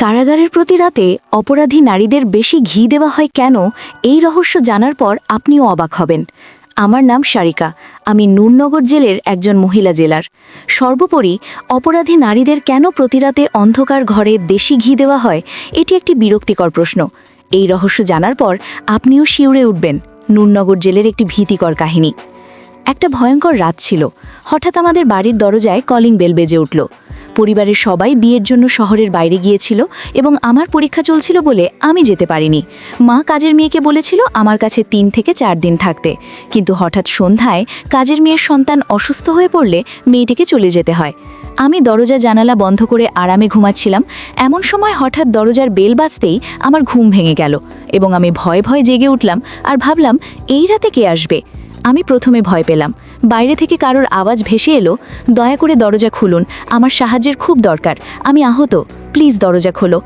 কারাগারের প্রতি রাতে অপরাধী নারীদের বেশি ঘি দেওয়া হয় কেন এই রহস্য জানার পর আপনিও অবাক হবেন। আমার নাম সারিকা। আমি নূরনগর জেলের একজন মহিলা জেলার। সর্বোপরি অপরাধী নারীদের কেন প্রতিরাতে অন্ধকার ঘরে দেশি ঘি দেওয়া হয়, এটি একটি বিরক্তিকর প্রশ্ন। এই রহস্য জানার পর আপনিও শিউরে উঠবেন, নূরনগর জেলের একটি ভীতিকর কাহিনী। একটা ভয়ঙ্কর রাত ছিল। হঠাৎ আমাদের বাড়ির দরজায় কলিং বেল বেজে উঠল। পরিবারের সবাই বিয়ের জন্য শহরের বাইরে গিয়েছিল এবং আমার পরীক্ষা চলছিল বলে আমি যেতে পারিনি। মা কাজের মেয়েকে বলেছিল আমার কাছে তিন থেকে চার দিন থাকতে। কিন্তু হঠাৎ সন্ধ্যায় কাজের মেয়ের সন্তান অসুস্থ হয়ে পড়লে মেয়েটিকে চলে যেতে হয়। আমি দরজা জানালা বন্ধ করে আরামে ঘুমাচ্ছিলাম। এমন সময় হঠাৎ দরজার বেল বাজতেই আমার ঘুম ভেঙে গেল এবং আমি ভয় ভয় জেগে উঠলাম আর ভাবলাম, এই রাতে কে আসবে? আমি প্রথমে ভয় পেলাম। বাইরে থেকে কারোর আওয়াজ ভেসে এলো, দয়া করে দরজা খুলুন, আমার সাহায্যের খুব দরকার, আমি আহত, প্লিজ দরজা খোলো।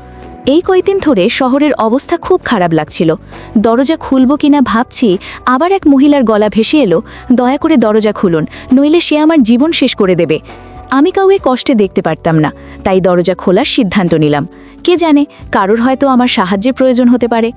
এই কয়েকদিন ধরে শহরের অবস্থা খুব খারাপ লাগছিল। দরজা খুলব কিনা ভাবছি, আবার এক মহিলার গলা ভেসে এলো, দয়া করে দরজা খুলুন, নইলে সে আমার জীবন শেষ করে দেবে। আমি কাউকে কষ্টে দেখতে পারতাম না, তাই দরজা খোলার সিদ্ধান্ত নিলাম। কে জানে, কারোর হয়তো আমার সাহায্যের প্রয়োজন হতে পারে।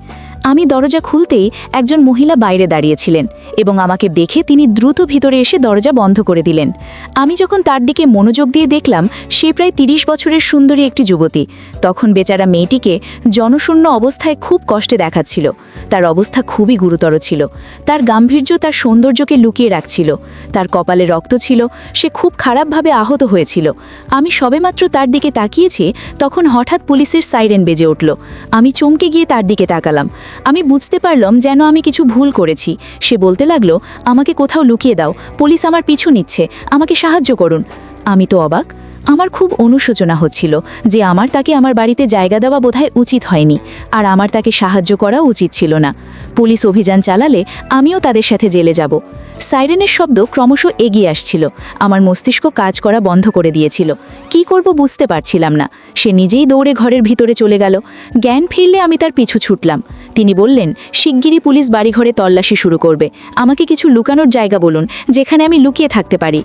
আমি দরজা খুলতেই একজন মহিলা বাইরে দাঁড়িয়েছিলেন এবং আমাকে দেখে তিনি দ্রুত ভিতরে এসে দরজা বন্ধ করে দিলেন। আমি যখন তার দিকে মনোযোগ দিয়ে দেখলাম, সে প্রায় তিরিশ বছরের সুন্দরী একটি যুবতী। তখন বেচারা মেয়েটিকে জনশূন্য অবস্থায় খুব কষ্টে দেখাচ্ছিল। তার অবস্থা খুবই গুরুতর ছিল। তার গাম্ভীর্য তার সৌন্দর্যকে লুকিয়ে রাখছিল। তার কপালে রক্ত ছিল। সে খুব খারাপভাবে আহত হয়েছিল। আমি সবেমাত্র তার দিকে তাকিয়েছি, তখন হঠাৎ পুলিশের সাইরেন বেজে উঠল। আমি চমকে গিয়ে তার দিকে তাকালাম। আমি বুঝতে পারলাম যেন আমি কিছু ভুল করেছি। সে বলতে লাগল, আমাকে কোথাও লুকিয়ে দাও। পুলিশ আমার পিছু নিচ্ছে। আমাকে সাহায্য করুন। আমি তো অবাক। আমার খুব অনুশোচনা হচ্ছিল যে আমার তাকে আমার বাড়িতে জায়গা দেওয়া বোধহয় উচিত হয়নি, আর আমার তাকে সাহায্য করা উচিত ছিল না। পুলিশ অভিযান চালালে আমিও তাদের সাথে জেলে যাব। সাইরেনের শব্দ ক্রমশ এগিয়ে আসছিল। আমার মস্তিষ্ক কাজ করা বন্ধ করে দিয়েছিল। কি করব বুঝতে পারছিলাম না। সে নিজেই দৌড়ে ঘরের ভিতরে চলে গেল। জ্ঞান ফিরলে আমি তার পিছু ছুটলাম। তিনি বললেন, শিগগিরই পুলিশ বাড়িঘরে তল্লাশি শুরু করবে। আমাকে কিছু লুকানোর জায়গা বলুন, যেখানে আমি লুকিয়ে থাকতে পারি।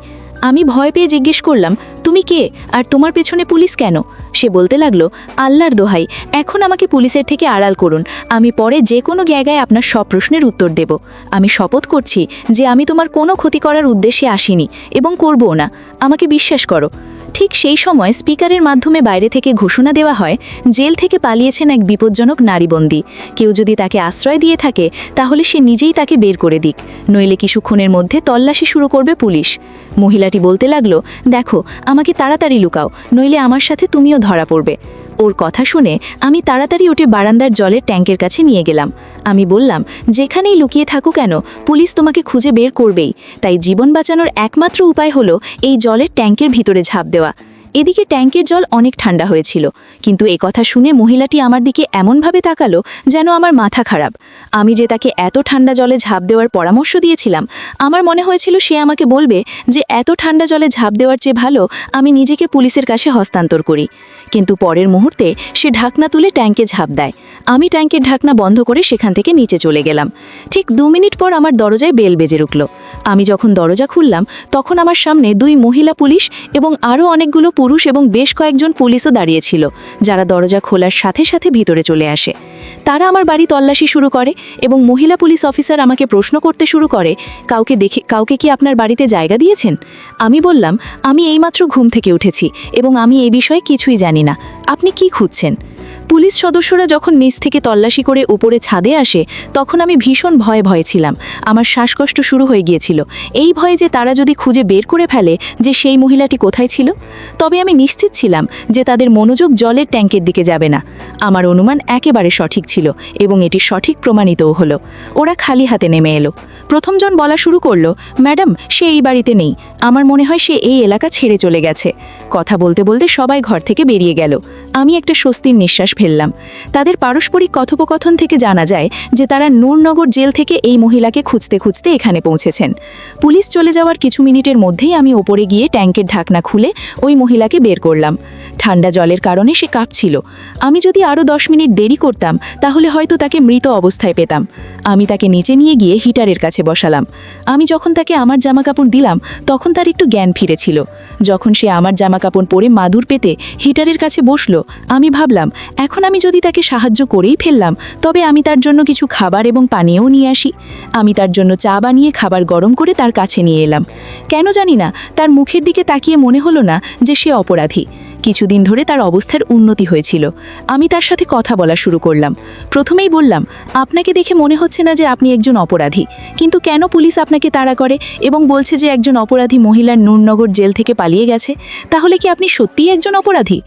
আমি ভয় পেয়ে জিজ্ঞেস করলাম, তুমি কে? আর তোমার পেছনে পুলিশ কেন? সে বলতে লাগল, আল্লাহর দোহাই, এখন আমাকে পুলিশের থেকে আড়াল করুন। আমি পরে যে কোনো জায়গায় আপনার সব প্রশ্নের উত্তর দেব। আমি শপথ করছি যে আমি তোমার কোনো ক্ষতি করার উদ্দেশ্যে আসিনি এবং করবও না। আমাকে বিশ্বাস করো। ঠিক সেই সময় স্পিকারের মাধ্যমে বাইরে থেকে ঘোষণা দেওয়া হয়, জেল থেকে পালিয়েছেন এক বিপজ্জনক নারীবন্দী। কেউ যদি তাকে আশ্রয় দিয়ে থাকে, তাহলে সে নিজেই তাকে বের করে দিক। নইলে কিছুক্ষণের মধ্যে তল্লাশি শুরু করবে পুলিশ। মহিলাটি বলতে লাগল, দেখো, আমাকে তাড়াতাড়ি লুকাও, নইলে আমার সাথে তুমিও ধরা পড়বে। ওর কথা শুনে আমি তাড়াতাড়ি উঠে বারান্দার জলের ট্যাঙ্কের কাছে নিয়ে গেলাম। আমি বললাম, যেখানেই লুকিয়ে থাকো কেন, পুলিশ তোমাকে খুঁজে বের করবেই। তাই জীবন বাঁচানোর একমাত্র উপায় হলো এই জলের ট্যাঙ্কের ভিতরে ঝাঁপ দেওয়া। এদিকে ট্যাঙ্কের জল অনেক ঠান্ডা হয়েছিল। কিন্তু এ কথা শুনে মহিলাটি আমার দিকে এমনভাবে তাকালো যেন আমার মাথা খারাপ। আমি যে তাকে এত ঠান্ডা জলে ঝাঁপ দেওয়ার পরামর্শ দিয়েছিলাম, আমার মনে হয়েছিল সে আমাকে বলবে যে, এত ঠান্ডা জলে ঝাঁপ দেওয়ার চেয়ে ভালো আমি নিজেকে পুলিশের কাছে হস্তান্তর করি। কিন্তু পরের মুহূর্তে সে ঢাকনা তুলে ট্যাঙ্কে ঝাঁপ দেয়। আমি ট্যাঙ্কের ঢাকনা বন্ধ করে সেখান থেকে নিচে চলে গেলাম। ঠিক দু মিনিট পর আমার দরজায় বেল বেজে উঠল আমি যখন দরজা খুললাম, তখন আমার সামনে দুই মহিলা পুলিশ এবং আরও অনেকগুলো পুরুষ এবং বেশ কয়েকজন পুলিশও দাঁড়িয়েছিল, যারা দরজা খোলার সাথে সাথে ভিতরে চলে আসে। তারা আমার বাড়ি তল্লাশি শুরু করে এবং মহিলা পুলিশ অফিসার আমাকে প্রশ্ন করতে শুরু করে, কাউকে দেখে, কাউকে কি আপনার বাড়িতে জায়গা দিয়েছেন? আমি বললাম, আমি এইমাত্র ঘুম থেকে উঠেছি এবং আমি এই বিষয়ে কিছুই জানি না। আপনি কি খুঁজছেন? পুলিশ সদস্যরা যখন নিচ থেকে তল্লাশি করে উপরে ছাদে আসে, তখন আমি ভীষণ ভয়ে ভয়ে ছিলাম। আমার শ্বাসকষ্ট শুরু হয়ে গিয়েছিল। এই ভয়ে যে তারা যদি খুঁজে বের করে ফেলে যে সেই মহিলাটি কোথায় ছিল, তবে আমি নিশ্চিত ছিলাম যে তাদের মনোযোগ জলের ট্যাঙ্কের দিকে যাবে না। আমার অনুমান একেবারে সঠিক ছিল এবং এটি সঠিক প্রমাণিতও হলো। ওরা খালি হাতে নেমে এলো। প্রথমজন বলা শুরু করল, ম্যাডাম, সে এই বাড়িতে নেই। আমার মনে হয় সে এই এলাকা ছেড়ে চলে গেছে। কথা বলতে বলতে সবাই ঘর থেকে বেরিয়ে গেল। আমি একটা স্বস্তির নিঃশ্বাস ফেললাম। তাদের পারস্পরিক কথোপকথন থেকে জানা যায় যে তারা নূরনগর জেল থেকে এই মহিলাকে খুঁজতে খুঁজতে এখানে পৌঁছেছেন। পুলিশ চলে যাওয়ার কিছু মিনিটের মধ্যেই আমি ওপরে গিয়ে ট্যাঙ্কের ঢাকনা খুলে ওই মহিলাকে বের করলাম। ঠান্ডা জলের কারণে সে কাঁপছিল। আমি যদি আরও দশ মিনিট দেরি করতাম, তাহলে হয়তো তাকে মৃত অবস্থায় পেতাম। আমি তাকে নিচে নিয়ে গিয়ে হিটারের কাছে বসালাম। আমি যখন তাকে আমার জামাকাপড় দিলাম, তখন তার একটু জ্ঞান ফিরেছিল। যখন সে আমার জামাকাপড় পরে মাদুর পেতে হিটারের কাছে বসল, আমি ভাবলাম, এখন আমি যদি তাকে সাহায্য করেই ফেললাম, তবে আমি তার জন্য কিছু খাবার এবং পানীয়ও নিয়ে আসি। আমি তার জন্য চা বানিয়ে খাবার গরম করে তার কাছে নিয়ে এলাম। কেন জানি না, তার মুখের দিকে তাকিয়ে মনে হলো না যে সে অপরাধী। কিছুদিন ধরে তার অবস্থার উন্নতি হয়েছিল। আমি তার সাথে কথা বলা শুরু করলাম। প্রথমেই বললাম, আপনাকে দেখে মনে হচ্ছে না যে আপনি একজন অপরাধী। কিন্তু কেন পুলিশ আপনাকে তাড়া করে এবং বলছে যে একজন অপরাধী মহিলার নূরনগর জেল থেকে পালিয়ে গেছে? তাহলে কি আপনি সত্যিই একজন অপরাধী?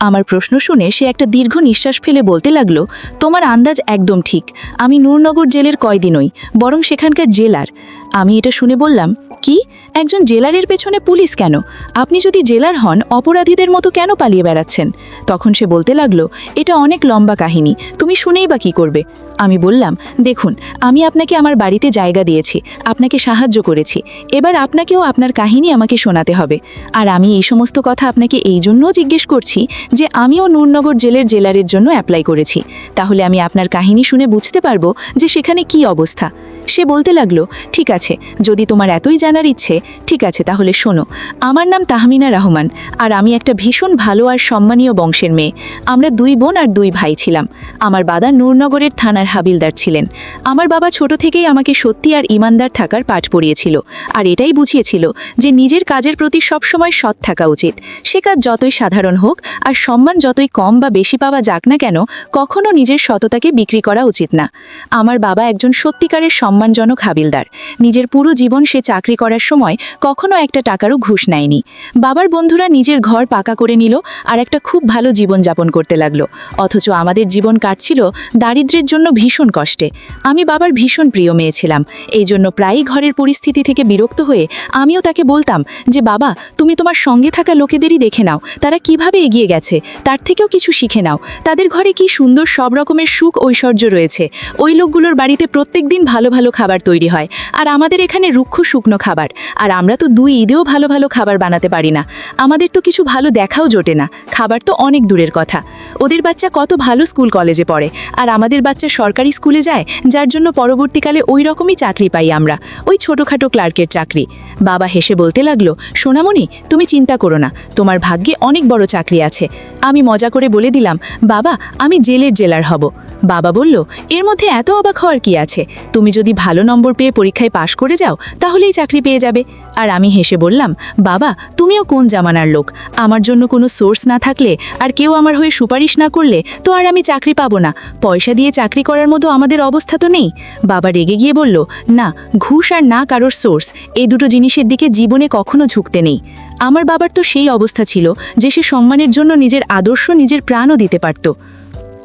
আমার প্রশ্ন শুনে সে একটা দীর্ঘ নিঃশ্বাস ফেলে বলতে লাগল, তোমার আন্দাজ একদম ঠিক। আমি নূরনগর জেলের কয়দিনই, বরং সেখানকার জেলার। আমি এটা শুনে বললাম, কি? একজন জেলারের পেছনে পুলিশ কেন? আপনি যদি জেলার হন, অপরাধীদের মতো কেন পালিয়ে বেড়াচ্ছেন? তখন সে বলতে লাগল, এটা অনেক লম্বা কাহিনী, তুমি শুনেই বা কী করবে? আমি বললাম, দেখুন, আমি আপনাকে আমার বাড়িতে জায়গা দিয়েছি, আপনাকে সাহায্য করেছি, এবার আপনাকেও আপনার কাহিনী আমাকে শোনাতে হবে। আর আমি এই সমস্ত কথা আপনাকে এই জন্যও জিজ্ঞেস করছি যে, আমিও নূরনগর জেলের জেলারের জন্য অ্যাপ্লাই করেছি। তাহলে আমি আপনার কাহিনী শুনে বুঝতে পারব যে সেখানে কি অবস্থা। সে বলতে লাগল, ঠিক আছে, যদি তোমার এতই জানার ইচ্ছে, ঠিক আছে, তাহলে শোনো, আমার নাম তাহমিনা রহমান, আর আমি একটা ভীষণ ভালো আর সম্মানীয় বংশের মেয়ে। আমরা দুই বোন আর দুই ভাই ছিলাম। আমার বাবা নূরনগরের থানার হাবিলদার ছিলেন। আমার বাবা ছোট থেকেই আমাকে সত্যি আর ইমানদার থাকার পাঠ পড়িয়েছিল, আর এটাই বুঝিয়েছিল যে নিজের কাজের প্রতি সবসময় সৎ থাকা উচিত। সে কাজ যতই সাধারণ হোক, আর সম্মান যতই কম বা বেশি পাওয়া যাক না কেন, কখনো নিজের সততাকে বিক্রি করা উচিত না। আমার বাবা একজন সত্যিকারের সম্মানজনক হাবিলদার। নিজের পুরো জীবন সে চাকরি করার সময় কখনো একটা টাকারও ঘুষ নেয়নি। বাবার বন্ধুরা নিজের ঘর পাকা করে নিল আর একটা খুব ভালো জীবন যাপন করতে লাগল। অথচ আমাদের জীবন কাটছিল দারিদ্র্যের জন্য ভীষণ কষ্টে। আমি বাবার ভীষণ প্রিয় মেয়ে ছিলাম। এই জন্য প্রায়ই ঘরের পরিস্থিতি থেকে বিরক্ত হয়ে আমিও তাকে বলতাম যে, বাবা, তুমি তোমার সঙ্গে থাকা লোকেদেরই দেখে নাও। তারা কীভাবে এগিয়ে গেছে? তার থেকেও কিছু শিখে নাও। তাদের ঘরে কি সুন্দর সব রকমের সুখ ঐশ্বর্য রয়েছে। ওই লোকগুলোর বাড়িতে প্রত্যেক দিন ভালো ভালো খাবার তৈরি হয়। আর আমাদের এখানে রুক্ষ শুকনো খাবার। আর আমরা তো দুই ঈদেও ভালো ভালো খাবার বানাতে পারি না। আমাদের তো কিছু ভালো দেখাও জোটে না। খাবার তো অনেক দূরের কথা। ওদের বাচ্চা কত ভালো স্কুল কলেজে পড়ে। আর আমাদের বাচ্চা সরকারি স্কুলে যায়, যার জন্য পরবর্তীকালে ওই রকমই চাকরি পাই আমরা। ওই ছোটোখাটো ক্লার্কের চাকরি। বাবা হেসে বলতে লাগল, সোনামণি, তুমি চিন্তা করো না। তোমার ভাগ্যে অনেক বড় চাকরি আছে। আমি মজা করে বলে দিলাম, বাবা, আমি জেলের জেলার হব। বাবা বলল, এর মধ্যে এত অবাক হওয়ার কি আছে? তুমি যদি ভালো নম্বর পেয়ে পরীক্ষায় পাশ করে যাও, তাহলেই চাকরি পেয়ে যাবে। আর আমি হেসে বললাম, বাবা, তুমিও কোন জামানার লোক? আমার জন্য কোনো সোর্স না থাকলে আর কেউ আমার হয়ে সুপারিশ না করলে তো আর আমি চাকরি পাবো না। পয়সা দিয়ে চাকরি করার মতো আমাদের অবস্থা তো নেই। বাবা রেগে গিয়ে বলল, না, ঘুষ আর না কারোর সোর্স এই দুটো জিনিসের দিকে জীবনে কখনো ঝুঁকতে নেই। আমার বাবার তো সেই অবস্থা ছিল যে সে সম্মানের জন্য নিজের আদর্শ, নিজের প্রাণও দিতে পারত।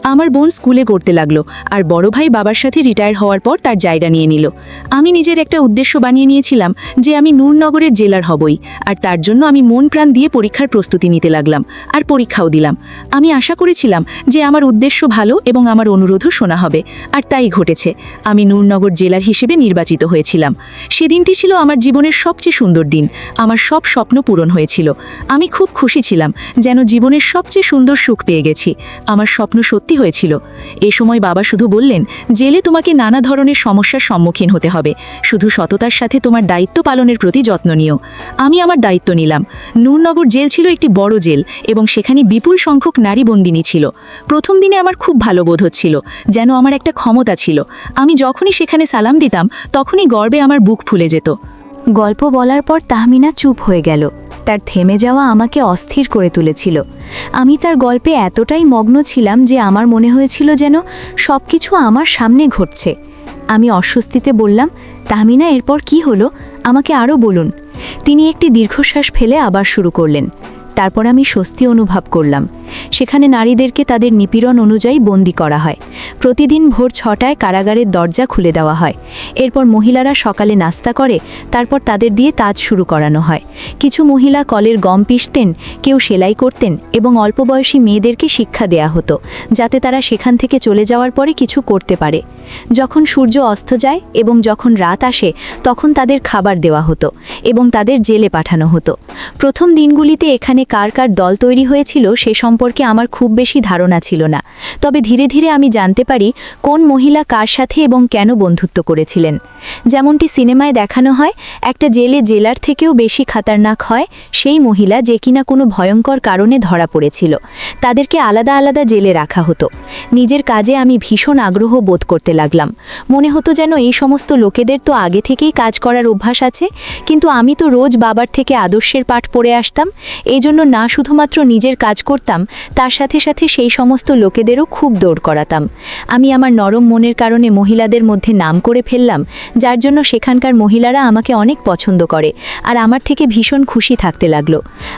আমার বোন স্কুলে করতে লাগল আর বড় ভাই বাবার সাথে রিটায়ার হওয়ার পর তার জায়গা নিয়ে নিল। আমি নিজের একটা উদ্দেশ্য বানিয়ে নিয়েছিলাম যে আমি নূরনগরের জেলার হবই আর তার জন্য আমি মন প্রাণ দিয়ে পরীক্ষার প্রস্তুতি নিতে লাগলাম আর পরীক্ষাও দিলাম। আমি আশা করেছিলাম যে আমার উদ্দেশ্য ভালো এবং আমার অনুরোধও শোনা হবে আর তাই ঘটেছে। আমি নূরনগর জেলার হিসেবে নির্বাচিত হয়েছিলাম। সেদিনটি ছিল আমার জীবনের সবচেয়ে সুন্দর দিন। আমার সব স্বপ্ন পূরণ হয়েছিল। আমি খুব খুশি ছিলাম যেন জীবনের সবচেয়ে সুন্দর সুখ পেয়ে গেছি। আমার স্বপ্ন সত্যি হয়েছিল। এ সময় বাবা শুধু বললেন, জেলে তোমাকে নানা ধরনের সমস্যার সম্মুখীন হতে হবে। শুধু সততার সাথে তোমার দায়িত্ব পালনের প্রতি যত্ন নিও। আমি আমার দায়িত্ব নিলাম। নূরনগর জেল ছিল একটি বড় জেল এবং সেখানে বিপুল সংখ্যক নারী বন্দিনী ছিল। প্রথম দিনে আমার খুব ভালো বোধ হচ্ছিল, যেন আমার একটা ক্ষমতা ছিল। আমি যখনই সেখানে সালাম দিতাম, তখনই গর্বে আমার বুক ফুলে যেত। গল্প বলার পর তাহমিনা চুপ হয়ে গেল। তার থেমে যাওয়া আমাকে অস্থির করে তুলেছিল। আমি তার গল্পে এতটাই মগ্ন ছিলাম যে আমার মনে হয়েছিল যেন সব কিছু আমার সামনে ঘটছে। আমি অস্বস্তিতে বললাম, তাহমিনা, এরপর কি হলো? আমাকে আরও বলুন। তিনি একটি দীর্ঘশ্বাস ফেলে আবার শুরু করলেন। তারপর আমি স্বস্তি অনুভব করলাম। সেখানে নারীদেরকে তাদের নিপীড়ন অনুযায়ী বন্দি করা হয়। প্রতিদিন ভোর ছটায় কারাগারের দরজা খুলে দেওয়া হয়। এরপর মহিলারা সকালে নাস্তা করে, তারপর তাদের দিয়ে তাজ শুরু করানো হয়। কিছু মহিলা কলের গম পিষতেন, কেউ সেলাই করতেন এবং অল্প বয়সী মেয়েদেরকে শিক্ষা দেয়া হতো, যাতে তারা সেখান থেকে চলে যাওয়ার পরে কিছু করতে পারে। যখন সূর্য অস্ত যায় এবং যখন রাত আসে, তখন তাদের খাবার দেওয়া হতো এবং তাদের জেলে পাঠানো হতো। প্রথম দিনগুলিতে এখানে সেখানে কার কার দল তৈরি হয়েছিল সে সম্পর্কে আমার খুব বেশি ধারণা ছিল না। তবে ধীরে ধীরে আমি জানতে পারি কোন মহিলা কার সাথে এবং কেন বন্ধুত্ব করেছিলেন। যেমনটি সিনেমায় দেখানো হয়, একটা জেলে জেলার থেকেও বেশি খাতারনাক হয় সেই মহিলা যে কিনা কোনো ভয়ঙ্কর কারণে ধরা পড়েছিল। তাদেরকে আলাদা আলাদা জেলে রাখা হতো। নিজের কাজে আমি ভীষণ আগ্রহ বোধ করতে লাগলাম। মনে হতো যেন এই সমস্ত লোকেদের তো আগে থেকেই কাজ করার অভ্যাস আছে, কিন্তু আমি তো রোজ বাবার থেকে আদর্শের পাঠ পড়ে আসতাম, এই জন্য না শুধুমাত্র নিজের কাজ করতাম, তার সাথে সাথে সেই সমস্ত লোকেদেরও খুব দৌড় করাতাম। আমি আমার নরম মনের কারণে মহিলাদের মধ্যে নাম করে ফেললাম, যার জন্য সেখানকার মহিলারা আমাকে অনেক পছন্দ করে, আর আমার থেকে ভীষণ খুশি থাকতে লাগল।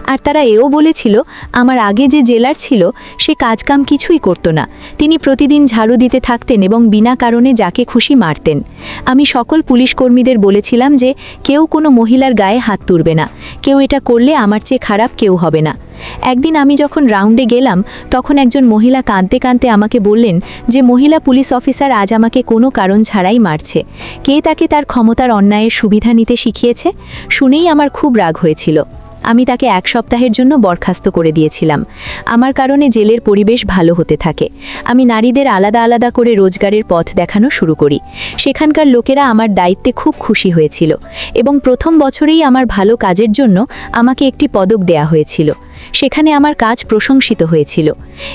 আর তারা এও বলেছিল, আমার আগে যে জেলার ছিল, সে কাজকাম কিছুই করতো না। তিনি প্রতিদিন ঝাড়ু দিতে থাকতেন এবং বিনা কারণে যাকে খুশি মারতেন। আমি সকল পুলিশ কর্মীদের বলেছিলাম যে, কেউ কোনো মহিলার গায়ে হাত তুলবে না। কেউ এটা করলে আমার চেয়ে খারাপ কেউ হবে না। একদিন আমি যখন রাউন্ডে গেলাম, তখন একজন মহিলা কাঁদতে কাঁদতে আমাকে বললেন যে, মহিলা পুলিশ অফিসার আজ আমাকে কোনো কারণ ছাড়াই মারছে। কে তাকে তার ক্ষমতার অন্যায়ের সুবিধা নিতে শিখিয়েছে? শুনেই আমার খুব রাগ হয়েছিল। আমি তাকে এক সপ্তাহের জন্য বরখাস্ত করে দিয়েছিলাম। আমার কারণে জেলের পরিবেশ ভালো হতে থাকে। আমি নারীদের আলাদা আলাদা করে রোজগারের পথ দেখানো শুরু করি। সেখানকার লোকেরা আমার দায়িত্বে খুব খুশি হয়েছিল এবং প্রথম বছরেই আমার ভালো কাজের জন্য আমাকে একটি পদক দেয়া হয়েছিল। সেখানে আমার কাজ প্রশংসিত হয়েছিল।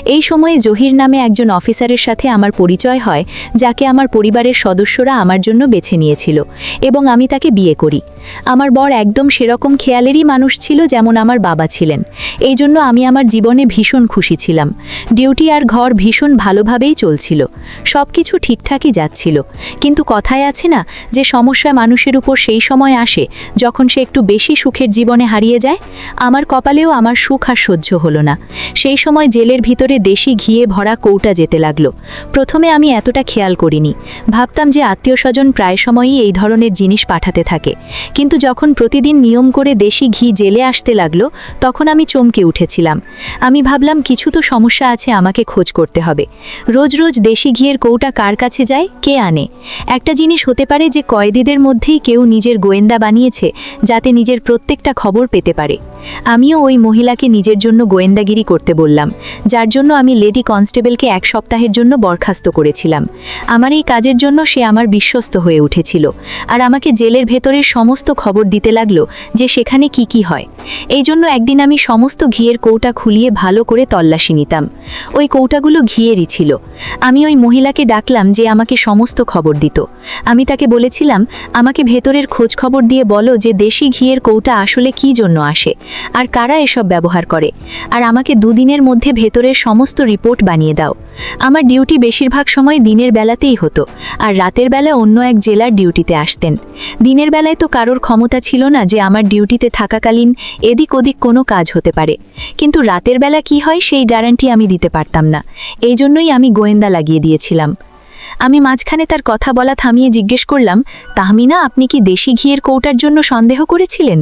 এই সময়ে জহির নামে একজন অফিসারের সাথে আমার পরিচয় হয়, যাকে আমার পরিবারের সদস্যরা আমার জন্য বেছে নিয়েছিল এবং আমি তাকে বিয়ে করি। আমার বর একদম সেরকম খেয়ালেরই মানুষ ছিল যেমন আমার বাবা ছিলেন। এই জন্য আমি আমার জীবনে ভীষণ খুশি ছিলাম। ডিউটি আর ঘর ভীষণ ভালোভাবেই চলছিল। সব কিছু ঠিকঠাকই যাচ্ছিল। কিন্তু কথায় আছে না যে সমস্যা মানুষের উপর সেই সময় আসে যখন সে একটু বেশি সুখের জীবনে হারিয়ে যায়? আমার কপালেও আমার সুখ আর সহ্য হলো না। সেই সময় জেলের ভিতরে দেশি ঘিয়ে ভরা কৌটা যেতে লাগল। প্রথমে আমি এতটা খেয়াল করিনি। ভাবতাম যে আত্মীয় স্বজন প্রায় সময়ই এই ধরনের জিনিস পাঠাতে থাকে। কিন্তু যখন প্রতিদিন নিয়ম করে দেশি ঘি জেলে আসতে লাগল, তখন আমি চমকে উঠেছিলাম। আমি ভাবলাম, কিছু তো সমস্যা আছে, আমাকে খোঁজ করতে হবে। রোজ রোজ দেশি ঘিয়ের কৌটা কার কাছে যায়, কে আনে? একটা জিনিস হতে পারে যে কয়েদিদের মধ্যেই কেউ নিজের গোয়েন্দা বানিয়েছে, যাতে নিজের প্রত্যেকটা খবর পেতে পারে। আমিও ওই মহিলাকে নিজের জন্য গোয়েন্দাগিরি করতে বললাম, যার জন্য আমি লেডি কনস্টেবলকে এক সপ্তাহের জন্য বরখাস্ত করেছিলাম। আমার এই কাজের জন্য সে আমার বিশ্বস্ত হয়ে উঠেছিল, আর আমাকে জেলের ভেতরের সমস্ত খবর দিতে লাগল যে সেখানে কি কি হয়। এই জন্য একদিন আমি সমস্ত ঘিয়ের কৌটা খুলিয়ে ভালো করে তল্লাশি নিতাম। ওই কৌটাগুলো ঘিয়েরই ছিল। আমি ওই মহিলাকে ডাকলাম যে আমাকে সমস্ত খবর দিত। আমি তাকে বলেছিলাম, আমাকে ভেতরের খোঁজ খবর দিয়ে বলো যে দেশি ঘিয়ের কৌটা আসলে কি জন্য আসে? আর কারা এসব ব্যবহার করে? আর আমাকে দুদিনের মধ্যে ভেতরের সমস্ত রিপোর্ট বানিয়ে দাও। আমার ডিউটি বেশিরভাগ সময় দিনের বেলাতেই হতো, আর রাতের বেলা অন্য এক জেলার ডিউটিতে আসতেন। দিনের বেলায় তো কারোর ক্ষমতা ছিল না যে আমার ডিউটিতে থাকাকালীন এদিক ওদিক কোনো কাজ হতে পারে। কিন্তু রাতের বেলা কি হয় সেই গ্যারান্টি আমি দিতে পারতাম না। এই জন্যই আমি গোয়েন্দা লাগিয়ে দিয়েছিলাম। আমি মাঝখানে তার কথা বলা থামিয়ে জিজ্ঞেস করলাম, তাহমিনা, আপনি কি দেশি ঘিয়ের কৌটার জন্য সন্দেহ করেছিলেন?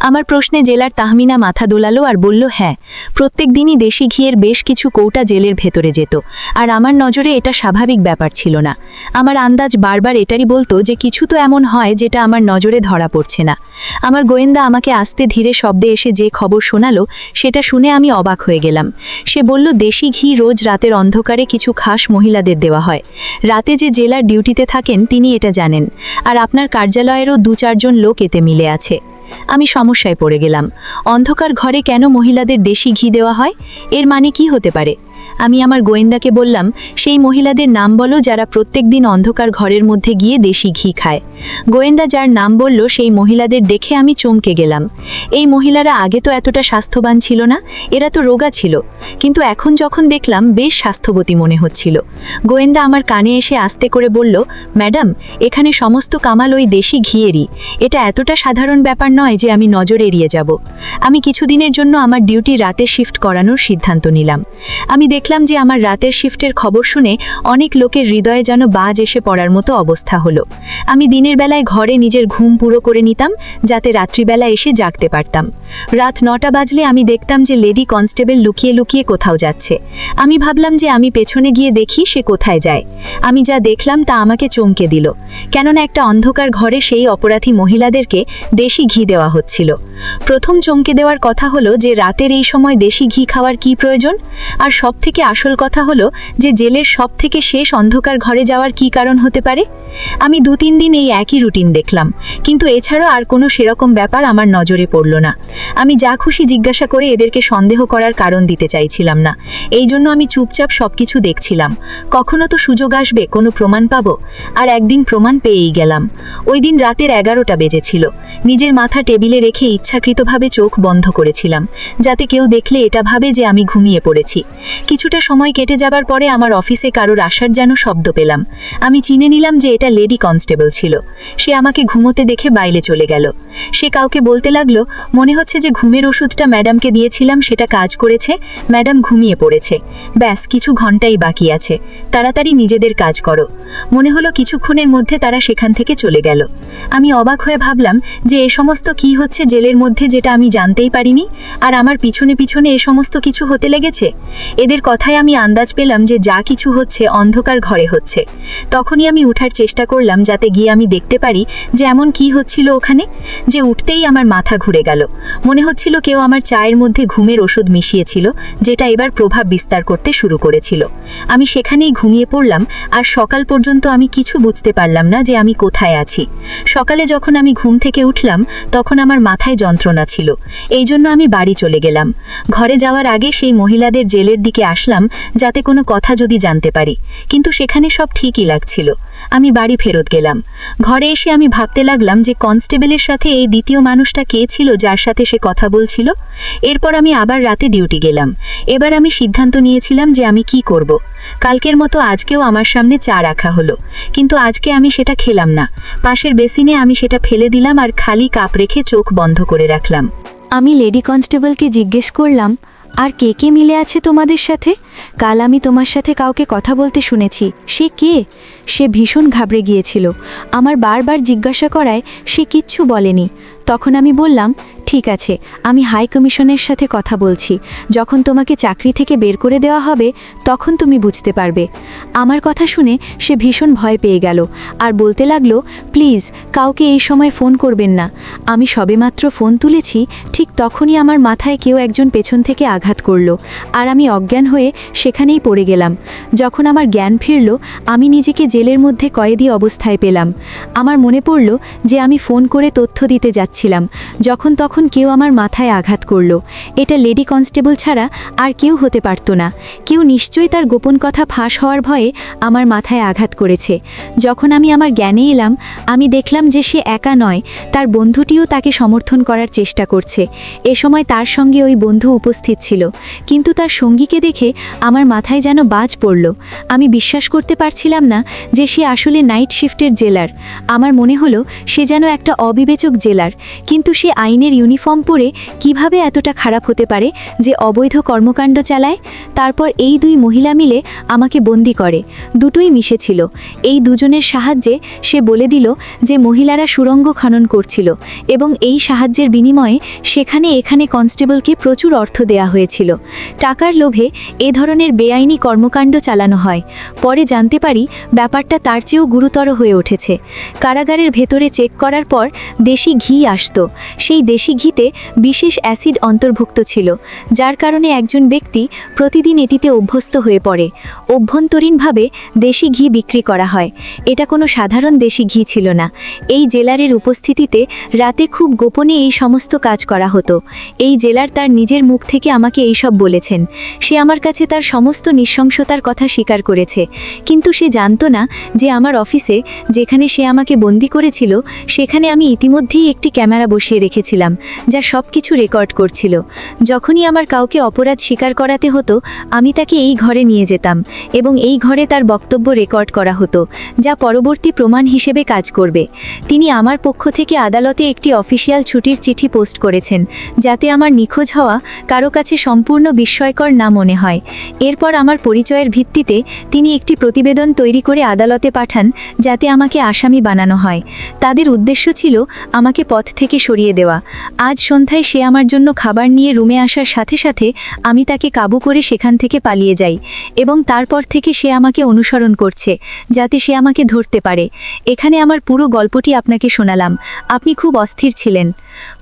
আমার প্রশ্নে জেলার তাহমিনা মাথা দোলালো আর বলল হ্যাঁ প্রত্যেক দিনই দেশি ঘিয়ের বেশ কিছু কৌটা জেলের ভেতরে যেত। আর আমার নজরে এটা স্বাভাবিক ব্যাপার ছিল না। আমার আন্দাজ বারবার এটারই বলতো যে কিছু তো এমন হয় যেটা আমার নজরে ধরা পড়ছে না। আমার গোয়েন্দা আমাকে আস্তে ধীরে শব্দে এসে যে খবর শোনালো, সেটা শুনে আমি অবাক হয়ে গেলাম। সে বলল, দেশি ঘি রোজ রাতের অন্ধকারে কিছু খাস মহিলাদের দেওয়া হয়। রাতে যে জেলার ডিউটিতে থাকেন, তিনি এটা জানেন। আর আপনার কার্যালয়েরও দু চারজন লোক এতে মিলে আছে। আমি সমস্যায় পড়ে গেলাম। অন্ধকার ঘরে কেন মহিলাদের দেশি ঘি দেওয়া হয়? এর মানে কি হতে পারে? আমি আমার গোয়েন্দাকে বললাম, সেই মহিলাদের নাম বলো যারা প্রত্যেক দিন অন্ধকার ঘরের মধ্যে গিয়ে দেশি ঘি খায়। গোয়েন্দা যার নাম বলল, সেই মহিলাদের দেখে আমি চমকে গেলাম। এই মহিলারা আগে তো এতটা স্বাস্থ্যবান ছিল না, এরা তো রোগা ছিল। কিন্তু এখন যখন দেখলাম, বেশ স্বাস্থ্যবতী মনে হচ্ছিল। গোয়েন্দা আমার কানে এসে আস্তে করে বলল, ম্যাডাম, এখানে সমস্ত কামাল ওই দেশি ঘিয়েরই। এটা এতটা সাধারণ ব্যাপার নয় যে আমি নজর এড়িয়ে যাব। আমি কিছুদিনের জন্য আমার ডিউটি রাতে শিফট করানোর সিদ্ধান্ত নিলাম। আমি দেখলাম দেখলাম যে আমার রাতের শিফটের খবর শুনে অনেক লোকের হৃদয়ে যেন বাজ এসে পড়ার মতো অবস্থা হলো। আমি দিনের বেলায় ঘরে নিজের ঘুম পুরো করে নিতাম, যাতে রাত্রিবেলা এসে জাগতে পারতাম। রাত নটা বাজলে আমি দেখতাম যে লেডি কনস্টেবল লুকিয়ে লুকিয়ে কোথাও যাচ্ছে। আমি ভাবলাম যে আমি পেছনে গিয়ে দেখি সে কোথায় যায়। আমি যা দেখলাম তা আমাকে চমকে দিল। কেননা একটা অন্ধকার ঘরে সেই অপরাধী মহিলাদেরকে দেশি ঘি দেওয়া হচ্ছিল। প্রথম চমকে দেওয়ার কথা হলো যে রাতের এই সময় দেশি ঘি খাওয়ার কি প্রয়োজন? আর সব থেকে আসল কথা হলো যে জেলের সব থেকে শেষ অন্ধকার ঘরে যাওয়ার কি কারণ হতে পারে? আমি দু তিন দিন এই একই রুটিন দেখলাম, কিন্তু এছাড়াও আর কোনো সেরকম ব্যাপার আমার নজরে পড়ল না। আমি যা খুশি জিজ্ঞাসা করে এদেরকে সন্দেহ করার কারণ দিতে চাইছিলাম না। এই জন্য আমি চুপচাপ সব কিছু দেখছিলাম। কখনো তো সুযোগ আসবে, কোনো প্রমাণ পাবো? আর একদিন প্রমাণ পেয়েই গেলাম। ওই দিন রাতের এগারোটা বেজেছিল। নিজের মাথা টেবিলে রেখে ইচ্ছাকৃতভাবে চোখ বন্ধ করেছিলাম, যাতে কেউ দেখলে এটা ভাবে যে আমি ঘুমিয়ে পড়েছি। কিছুটা সময় কেটে যাবার পরে আমার অফিসে কারোর আসার যেন শব্দ পেলাম। আমি চিনে নিলাম যে এটা লেডি কনস্টেবল ছিল। সে আমাকে ঘুমোতে দেখে বাইরে চলে গেল। সে কাউকে বলতে লাগল, মনে হচ্ছে যে ঘুমের ওষুধটা ম্যাডামকে দিয়েছিলাম, সেটা কাজ করেছে, ম্যাডাম ঘুমিয়ে পড়েছে। ব্যাস, কিছু ঘন্টাই বাকি আছে। তাড়াতাড়ি নিজেদের কাজ করো। মনে হলো কিছুক্ষণের মধ্যে তারা সেখান থেকে চলে গেল। আমি অবাক হয়ে ভাবলাম যে এ সমস্ত কি হচ্ছে জেলের মধ্যে যেটা আমি জানতেই পারিনি, আর আমার পিছনে পিছনে এ সমস্ত কিছু হতে লেগেছে? এদের কথায় আমি আন্দাজ পেলাম যে যা কিছু হচ্ছে অন্ধকার ঘরে হচ্ছে। তখনই আমি উঠার চেষ্টা করলাম যাতে গিয়ে আমি দেখতে পারি যে এমন কি হচ্ছিল ওখানে, যে উঠতেই আমার মাথা ঘুরে গেল। মনে হচ্ছিল কেউ আমার চায়ের মধ্যে ঘুমের ওষুধ মিশিয়েছিল, যেটা এবার প্রভাব বিস্তার করতে শুরু করেছিল। আমি সেখানেই ঘুমিয়ে পড়লাম, আর সকাল পর্যন্ত আমি কিছু বুঝতে পারলাম না যে আমি কোথায় আছি। সকালে যখন আমি ঘুম থেকে উঠলাম, তখন আমার মাথায় যন্ত্রণা ছিল। এই জন্য আমি বাড়ি চলে গেলাম। ঘরে যাওয়ার আগে সেই মহিলাদের জেলের দিকে আসলাম যাতে কোনো কথা যদি জানতে পারি। কিন্তু সেখানে সব ঠিকই লাগছিল। আমি বাড়ি ফেরত গেলাম। ঘরে এসে আমি ভাবতে লাগলাম যে কনস্টেবলের সাথে এই দ্বিতীয় মানুষটা কে ছিল যার সাথে সে কথা বলছিল। এরপর আমি আবার রাতে ডিউটি গেলাম। এবার আমি সিদ্ধান্ত নিয়েছিলাম যে আমি কি করব। কালকের মতো আজকেও আমার সামনে চা রাখা হলো। কিন্তু আজকে আমি সেটা খেলাম না। পাশের বেসিনে আমি সেটা ফেলে দিলাম আর খালি কাপ রেখে চোখ বন্ধ করে রাখলাম। আমি লেডি কনস্টেবলকে জিজ্ঞেস করলাম আর কে কে মিলে আছে তোমাদের সাথে? কাল আমি তোমার সাথে কাউকে কথা বলতে শুনেছি। সে কে? সে ভীষণ ঘাবড়ে গিয়েছিল। আমার বারবার জিজ্ঞাসা করায় সে কিচ্ছু বলেনি। তখন আমি বললাম, ঠিক আছে, আমি হাই কমিশনের সাথে কথা বলছি। যখন তোমাকে চাকরি থেকে বের করে দেওয়া হবে, তখন তুমি বুঝতে পারবে। আমার কথা শুনে সে ভীষণ ভয় পেয়ে গেল আর বলতে লাগল, প্লিজ, কাউকে এই সময় ফোন করবেন না। আমি সবেমাত্র ফোন তুলেছি, ঠিক তখনই আমার মাথায় কেউ একজন পেছন থেকে আঘাত করল আর আমি অজ্ঞান হয়ে সেখানেই পড়ে গেলাম। যখন আমার জ্ঞান ফিরল, আমি নিজেকে জেলের মধ্যে কয়েদি অবস্থায় পেলাম। আমার মনে পড়ল যে আমি ফোন করে তথ্য দিতে যাচ্ছিলাম যখন তখন কেউ আমার মাথায় আঘাত করল। এটা লেডি কনস্টেবল ছাড়া আর কেউ হতে পারত না। কেউ নিশ্চয়ই তার গোপন কথা ফাঁস হওয়ার ভয়ে আমার মাথায় আঘাত করেছে। যখন আমি আমার জ্ঞানে এলাম, আমি দেখলাম যে সে একা নয়, তার বন্ধুটিও তাকে সমর্থন করার চেষ্টা করছে। এ সময় তার সঙ্গে ওই বন্ধু উপস্থিত ছিল। কিন্তু তার সঙ্গীকে দেখে আমার মাথায় যেন বাজ পড়ল। আমি বিশ্বাস করতে পারছিলাম না যে সে আসলে নাইট শিফটের জেলার। আমার মনে হলো সে যেন একটা অবিবেচক জেলার। কিন্তু সে আইনের ইউনিফর্ম পরে কীভাবে এতটা খারাপ হতে পারে যে অবৈধ কর্মকাণ্ড চালায়? তারপর এই দুই মহিলা মিলে আমাকে বন্দি করে। দুটোই মিশেছিল। এই দুজনের সাহায্যে সে বলে দিল যে মহিলারা সুরঙ্গ খনন করছিল এবং এই সাহায্যের বিনিময়ে সেখানে এখানে কনস্টেবলকে প্রচুর অর্থ দেয়া হয়েছিল। টাকার লোভে এ ধরনের বেআইনি কর্মকাণ্ড চালানো হয়। পরে জানতে পারি ব্যাপারটা তার চেয়েও গুরুতর হয়ে উঠেছে। কারাগারের ভেতরে চেক করার পর দেশি ঘি আসতো। সেই দেশি ঘিতে বিশেষ অ্যাসিড অন্তর্ভুক্ত ছিল, যার কারণে একজন ব্যক্তি প্রতিদিন এটিতে অভ্যস্ত হয়ে পড়ে। অভ্যন্তরীণভাবে দেশি ঘি বিক্রি করা হয়। এটা কোনো সাধারণ দেশি ঘি ছিল না। এই জেলারের উপস্থিতিতে রাতে খুব গোপনে এই সমস্ত কাজ করা হতো। এই জেলার তার নিজের মুখ থেকে আমাকে এইসব বলেছেন। সে আমার কাছে তার সমস্ত নৃশংসতার কথা স্বীকার করেছে। কিন্তু সে জানতো না যে আমার অফিসে যেখানে সে আমাকে বন্দি করেছিল, সেখানে আমি ইতিমধ্যেই একটি ক্যামেরা বসিয়ে রেখেছিলাম, যা সব কিছু রেকর্ড করছিল। যখনই আমার কাউকে অপরাধ স্বীকার করাতে হতো, আমি তাকে এই ঘরে নিয়ে যেতাম এবং এই ঘরে তার বক্তব্য রেকর্ড করা হতো, যা পরবর্তী প্রমাণ হিসেবে কাজ করবে। তিনি আমার পক্ষ থেকে আদালতে একটি অফিসিয়াল ছুটির চিঠি পোস্ট করেছেন, যাতে আমার নিখোঁজ হওয়া কারও কাছে সম্পূর্ণ বিস্ময়কর না মনে হয়। এরপর আমার পরিচয়ের ভিত্তিতে তিনি একটি প্রতিবেদন তৈরি করে আদালতে পাঠান, যাতে আমাকে আসামি বানানো হয়। তাদের উদ্দেশ্য ছিল আমাকে পথ থেকে সরিয়ে দেওয়া। আজ সন্ধ্যায় সে আমার জন্য খাবার নিয়ে রুমে আসার সাথে সাথে আমি তাকে কাবু করে সেখান থেকে পালিয়ে যাই এবং তারপর থেকে সে আমাকে অনুসরণ করছে, যাতে সে আমাকে ধরতে পারে। এখানে আমার পুরো গল্পটি আপনাকে শোনালাম। আপনি খুব অস্থির ছিলেন।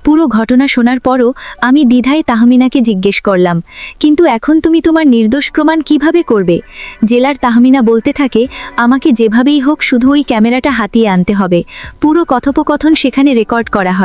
পুরো ঘটনা শোনার পরও আমি দ্বিধায় তাহমিনাকে জিজ্ঞেস করলাম, কিন্তু এখন তুমি তোমার নির্দোষ প্রমাণ কীভাবে করবে? জেলার তাহমিনা বলতে থাকে, আমাকে যেভাবেই হোক শুধু ওই ক্যামেরাটা হাতিয়ে আনতে হবে। পুরো কথোপকথন সেখানে রেকর্ড করা হয়।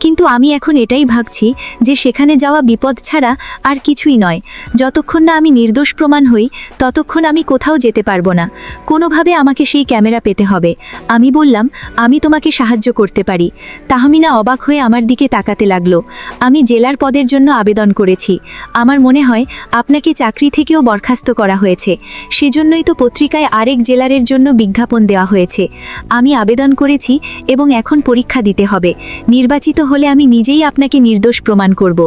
কিন্তু আমি এখন এটাই ভাবছি যে সেখানে যাওয়া বিপদ ছাড়া আর কিছুই নয়। যতক্ষণ না আমি নির্দোষ প্রমাণ হই, ততক্ষণ আমি কোথাও যেতে পারব না। কোনোভাবে আমাকে সেই ক্যামেরা পেতে হবে। আমি বললাম, আমি তোমাকে সাহায্য করতে পারি। তাহমিনা অবাক হয়ে আমার দিকে তাকাতে লাগল। আমি জেলার পদের জন্য আবেদন করেছি। আমার মনে হয় আপনাকে চাকরি থেকেও বরখাস্ত করা হয়েছে। সেজন্যই তো পত্রিকায় আরেক জেলারের জন্য বিজ্ঞাপন দেওয়া হয়েছে। আমি আবেদন করেছি এবং এখন পরীক্ষা দিতে হবে। নির্বাচিত হলে আমি নিজেই আপনাকে নির্দোষ প্রমাণ করব।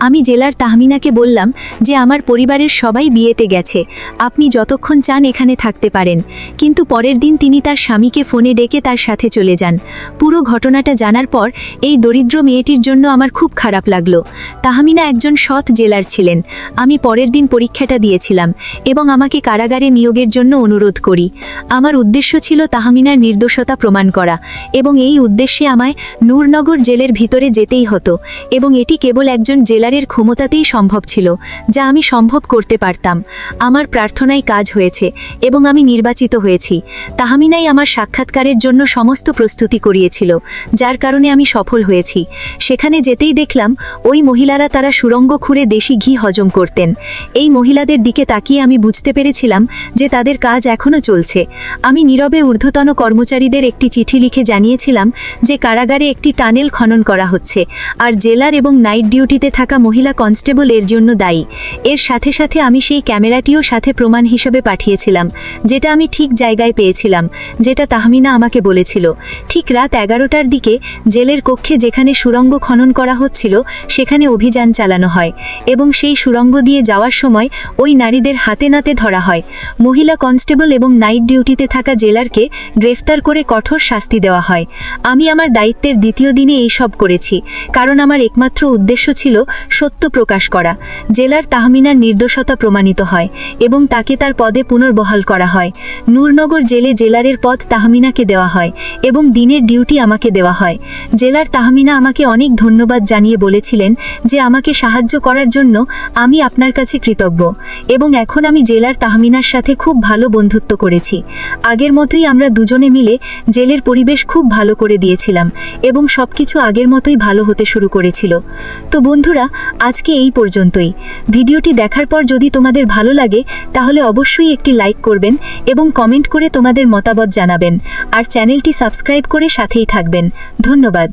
আমি জেলার তাহমিনাকে বললাম যে আমার পরিবারের সবাই বিয়েতে গেছে। আপনি যতক্ষণ চান এখানে থাকতে পারেন। কিন্তু পরের দিন তিনি তার স্বামীকে ফোনে ডেকে তার সাথে চলে যান। পুরো ঘটনাটা জানার পর এই দরিদ্র মেয়েটির জন্য আমার খুব খারাপ লাগল। তাহমিনা একজন সৎ জেলার ছিলেন। আমি পরের দিন পরীক্ষাটা দিয়েছিলাম এবং আমাকে কারাগারে নিয়োগের জন্য অনুরোধ করি। আমার উদ্দেশ্য ছিল তাহমিনার নির্দোষতা প্রমাণ করা এবং এই উদ্দেশ্যে আমায় নূরনগর জেলের ভিতরে যেতেই হতো, এবং এটি কেবল একজন জেলারের ক্ষমতাতেই সম্ভব ছিল, যা আমি সম্ভব করতে পারতাম। আমার প্রার্থনায় কাজ হয়েছে, এবং আমি নির্বাচিত হয়েছি। তাহমিনাই আমার সাক্ষাৎকারের জন্য সমস্ত প্রস্তুতি করিয়েছিল, যার কারণে আমি সফল হয়েছি। সেখানে যেতেই দেখলাম, ওই মহিলারা তারা সুরঙ্গ খুঁড়ে দেশি ঘি হজম করতেন। এই মহিলাদের দিকে তাকিয়ে আমি বুঝতে পেরেছিলাম যে তাদের কাজ এখনও চলছে। আমি নীরবে ঊর্ধ্বতন কর্মচারীদের একটি চিঠি লিখে জানিয়েছিলাম যে কারাগারে একটি টানেল খনন করা হচ্ছে। আর জেলার এবং নাইট ডিউটিতে থাকা মহিলা কনস্টেবল এর জন্য দায়ী। এর সাথে সাথে আমি সেই ক্যামেরাটিও সাথে প্রমাণ হিসেবে পাঠিয়েছিলাম, যেটা আমি ঠিক জায়গায় পেয়েছিলাম, যেটা তাহমিনা আমাকে বলেছিল। ঠিক রাত এগারোটার দিকে জেলের কক্ষে যেখানে সুরঙ্গ খনন করা হচ্ছিল, সেখানে অভিযান চালানো হয় এবং সেই সুরঙ্গ দিয়ে যাওয়ার সময় ওই নারীদের হাতে নাতে ধরা হয়। মহিলা কনস্টেবল এবং নাইট ডিউটিতে থাকা জেলারকে গ্রেফতার করে কঠোর শাস্তি দেওয়া হয়। আমি আমার দায়িত্বের দ্বিতীয় দিনে এই সব করেছি। কারণ আমার একমাত্র উদ্দেশ্য ছিল সত্য প্রকাশ করা। জেলার তাহমিনার নির্দোষতা প্রমাণিত হয় এবং তাকে তার পদে পুনর্বহাল করা হয়। নূরনগর জেলে জেলারের পদ তাহমিনাকে দেওয়া হয় এবং দিনের ডিউটি আমাকে দেওয়া হয়। জেলার তাহমিনা আমাকে অনেক ধন্যবাদ জানিয়ে বলেছিলেন যে আমাকে সাহায্য করার জন্য আমি আপনার কাছে কৃতজ্ঞ এবং এখন আমি জেলার তাহমিনার সাথে খুব ভালো বন্ধুত্ব করেছি। আগের মতোই আমরা দুজনে মিলে জেলের পরিবেশ খুব ভালো করে দিয়েছিলাম এবং সবকিছু আগের মতোই ভালো হতে শুরু করেছিল। তো বন্ধুরা, আজকে এই পর্যন্তই। ভিডিওটি দেখার পর যদি তোমাদের ভালো লাগে, তাহলে অবশ্যই একটি লাইক করবেন এবং কমেন্ট করে তোমাদের মতামত জানাবেন। আর চ্যানেলটি সাবস্ক্রাইব করে সাথেই থাকবেন। ধন্যবাদ।